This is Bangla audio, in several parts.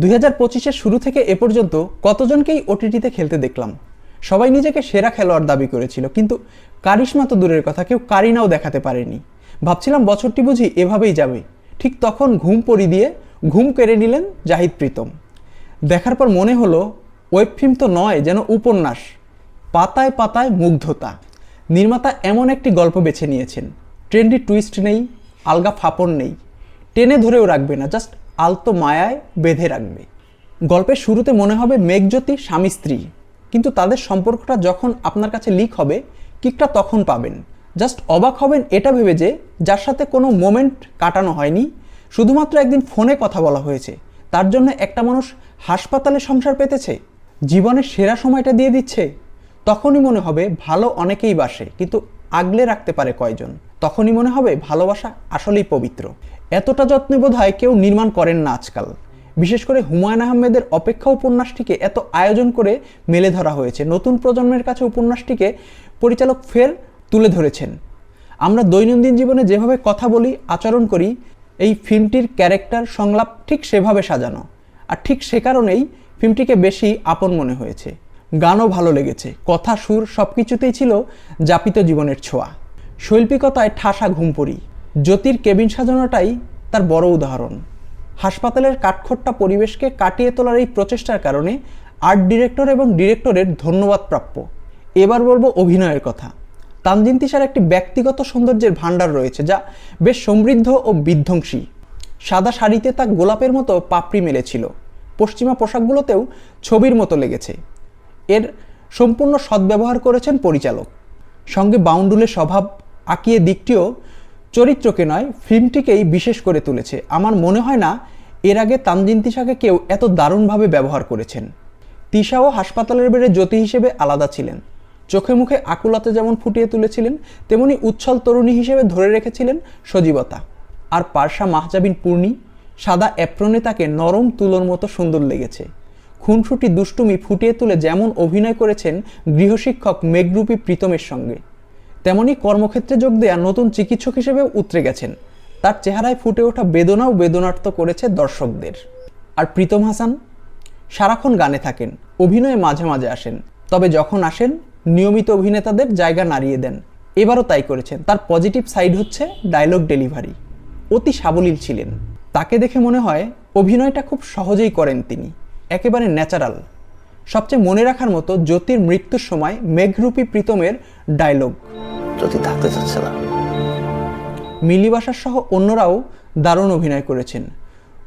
দুই হাজার পঁচিশের শুরু থেকে এ পর্যন্ত কতজনকেই ওটিটিতে খেলতে দেখলাম। সবাই নিজেকে সেরা খেলোয়াড় দাবি করেছিল, কিন্তু কারিশমা তো দূরের কথা, কেউ কারিনাও দেখাতে পারেনি। ভাবছিলাম বছরটি বুঝি এভাবেই যাবে। ঠিক তখন ঘুম পড়ি দিয়ে ঘুম কেড়ে নিলেন জাহিদ প্রীতম। দেখার পর মনে হলো, ওয়েব ফিল্ম তো নয়, যেন উপন্যাস, পাতায় পাতায় মুগ্ধতা। নির্মাতা এমন একটি গল্প বেছে নিয়েছেন, ট্রেন্ডি টুইস্ট নেই, আলগা ফাপড় নেই, টেনে ধরেও রাখবে না, জাস্ট আলতো মায়ায় বেঁধে রাখবে। গল্পের শুরুতে মনে হবে মেঘজ্যোতি স্বামী স্ত্রী। কিন্তু তাদের সম্পর্কটা যখন আপনার কাছে লিক হবে, কিকটা তখন পাবেন। জাস্ট অবাক হবেন এটা ভেবে যে যার সাথে কোনো মোমেন্ট কাটানো হয়নি। শুধুমাত্র একদিন ফোনে কথা বলা হয়েছে। তার জন্য একটা মানুষ হাসপাতালে সংসার পেতেছে। জীবনের সেরা সময়টা দিয়ে দিচ্ছে। তখনই মনে হবে ভালো অনেকেই বাসে, কিন্তু আগলে রাখতে পারে কয়জন। তখনই মনে হবে ভালোবাসা আসলেই পবিত্র। এতটা যত্নে বোধ হয় কেউ নির্মাণ করেন না আজকাল। বিশেষ করে হুমায়ুন আহমেদের অপেক্ষা উপন্যাসটিকে এত আয়োজন করে মেলে ধরা হয়েছে। নতুন প্রজন্মের কাছে উপন্যাসটিকে পরিচালক ফের তুলে ধরেছেন। আমরা দৈনন্দিন জীবনে যেভাবে কথা বলি, আচরণ করি, এই ফিল্মটির ক্যারেক্টার সংলাপ ঠিক সেভাবে সাজানো। আর ঠিক সে কারণেই ফিল্মটিকে বেশি আপন মনে হয়েছে। গানও ভালো লেগেছে। কথা, সুর সব কিছুতেই ছিল যাপিত জীবনের ছোঁয়া। শৈল্পিকতায় ঠাসা ঘুমপড়ি জ্যোতির কেবিন সাজানোটাই তার বড় উদাহরণ। হাসপাতালের কাঠখোট্টা পরিবেশকে কাটিয়ে তোলার এই প্রচেষ্টার কারণে আর্ট ডিরেক্টর এবং ডিরেক্টরের ধন্যবাদ প্রাপ্য। এবার বলব অভিনয়ের কথা। তানজিন তিশার একটি ব্যক্তিগত সৌন্দর্যের ভাণ্ডার রয়েছে যা বেশ সমৃদ্ধ ও বিধ্বংসী। সাদা শাড়িতে তা গোলাপের মতো পাপড়ি মেলেছিল। পশ্চিমা পোশাকগুলোতেও ছবির মতো লেগেছে। এর সম্পূর্ণ সদ্ব্যবহার করেছেন পরিচালক। সঙ্গে বাউন্ডুলের স্বভাব আঁকিয়ে দিকটিও চরিত্রকে নয়, ফিল্মটিকেই বিশেষ করে তুলেছে। আমার মনে হয় না এর আগে তানজিন তিশাকে কেউ এত দারুণভাবে ব্যবহার করেছেন। তিশাও হাসপাতালের বেড়ে জ্যোতি হিসেবে আলাদা ছিলেন। চোখে মুখে আকুলাতে যেমন ফুটিয়ে তুলেছিলেন, তেমনি উচ্ছল তরুণী হিসেবে ধরে রেখেছিলেন সজীবতা। আর পারসা মাহজাবিন পূর্ণি সাদা অ্যাপ্রনে তাকে নরম তুলোর মতো সুন্দর লেগেছে। খুনসুটি দুষ্টুমি ফুটিয়ে তুলে যেমন অভিনয় করেছেন গৃহশিক্ষক মেঘরূপী প্রীতমের সঙ্গে। তেমনি কর্মক্ষেত্রে যোগ দেয়া নতুন চিকিৎসক হিসেবেও উতরে গেছেন। তার চেহারায় ফুটে ওঠা বেদনাও বেদনার্থ করেছে দর্শকদের। আর প্রীতম হাসান? সারাক্ষণ গানে থাকেন, অভিনয়ে মাঝে মাঝে আসেন। তবে যখন আসেন, নিয়মিত অভিনেতাদের জায়গা নাড়িয়ে দেন। এবারও তাই করেছেন। তার পজিটিভ সাইড হচ্ছে ডায়লগ ডেলিভারি। অতি সাবলীল ছিলেন। তাকে দেখে মনে হয়, অভিনয়টা খুব সহজেই করেন তিনি। একেবারে ন্যাচারাল। সবচেয়ে মনে রাখার মতো জ্যোতির মৃত্যুর সময় মেঘরূপী প্রীতমের ডায়লগ। যদি থাকতে চাচ্ছে না। মিলিবাসার সহ অন্যরাও দারুণ অভিনয় করেছেন।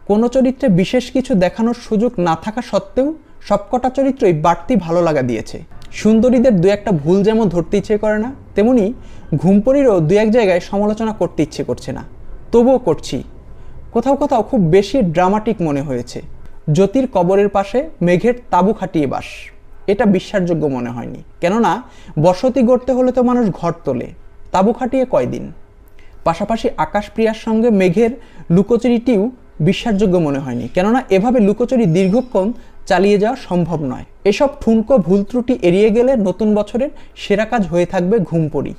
কোনো চরিত্রে বিশেষ কিছু দেখানোর সুযোগ না থাকা সত্ত্বেও সবকটা চরিত্রই বাড়তি ভালো লাগা দিয়েছে। সুন্দরীদের দু একটা ভুল যেমন ধরতে ইচ্ছে করে না, তেমনি ঘুমপড়িরও দু এক জায়গায় সমালোচনা করতে ইচ্ছে করছে না। তবুও করছি। কোথাও কোথাও খুব বেশি ড্রামাটিক মনে হয়েছে। জ্যোতির কবরের পাশে মেঘের তাঁবু খাটিয়ে বাস। এটা বিশ্বাসযোগ্য মনে হয়নি। কেননা, বসতি গড়তে হলে তো মানুষ ঘর তোলে। তাবু খাটিয়ে কয়দিন? পাশাপাশি আকাশপ্রিয়ার সঙ্গে মেঘের লুকোচুরিটিও বিশ্বাসযোগ্য মনে হয়নি। কেননা, এভাবে লুকোচুরি দীর্ঘক্ষণ চালিয়ে যাওয়া সম্ভব নয়। এসব ঠুনকো ভুল ত্রুটি এড়িয়ে গেলে নতুন বছরের সেরা কাজ হয়ে থাকবে ঘুমপড়ি